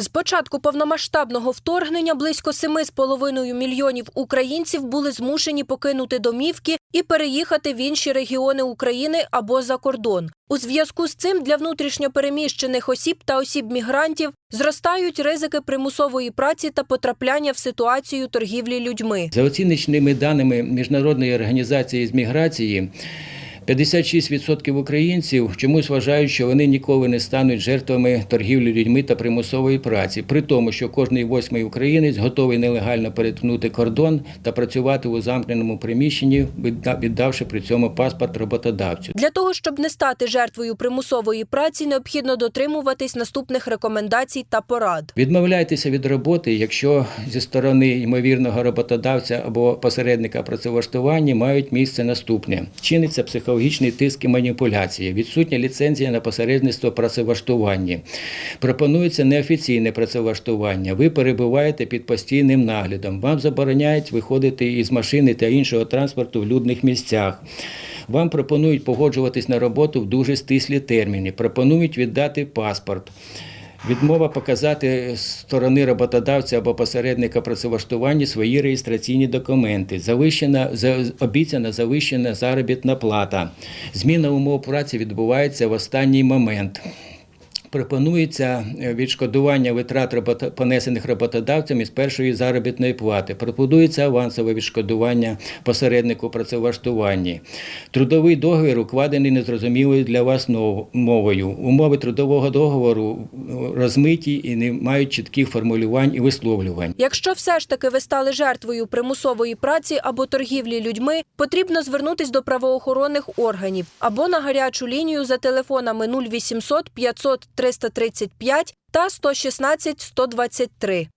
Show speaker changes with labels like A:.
A: З початку повномасштабного вторгнення близько 7,5 мільйонів українців були змушені покинути домівки і переїхати в інші регіони України або за кордон. У зв'язку з цим для внутрішньопереміщених осіб та осіб-мігрантів зростають ризики примусової праці та потрапляння в ситуацію торгівлі людьми.
B: За оціночними даними Міжнародної організації з міграції, 56% українців чомусь вважають, що вони ніколи не стануть жертвами торгівлі людьми та примусової праці, при тому, що кожний восьмий українець готовий нелегально перетнути кордон та працювати у замкненому приміщенні, віддавши при цьому паспорт роботодавцю.
A: Для того, щоб не стати жертвою примусової праці, необхідно дотримуватись наступних рекомендацій та порад.
B: Відмовляйтеся від роботи, якщо зі сторони ймовірного роботодавця або посередника працевлаштування мають місце наступне: чиниться психологічний тиск і маніпуляції, відсутня ліцензія на посередництво працевлаштування. Пропонується неофіційне працевлаштування. Ви перебуваєте під постійним наглядом. Вам забороняють виходити із машини та іншого транспорту в людних місцях. Вам пропонують погоджуватись на роботу в дуже стислі терміни. Пропонують віддати паспорт. Відмова показати сторони роботодавця або посередника працевлаштування свої реєстраційні документи, завищена за- обіцяна завищена заробітна плата. Зміна умов праці відбувається в останній момент. Пропонується е, відшкодування витрат понесених роботодавцем із першої заробітної плати. Пропонується авансове відшкодування посереднику працевлаштуванні. Трудовий договір укладений незрозумілою для вас мовою. Умови трудового договору е, розмиті і не мають чітких формулювань і висловлювань.
A: Якщо все ж таки ви стали жертвою примусової праці або торгівлі людьми, потрібно звернутись до правоохоронних органів або на гарячу лінію за телефонами 0800 500 335 та 116 123.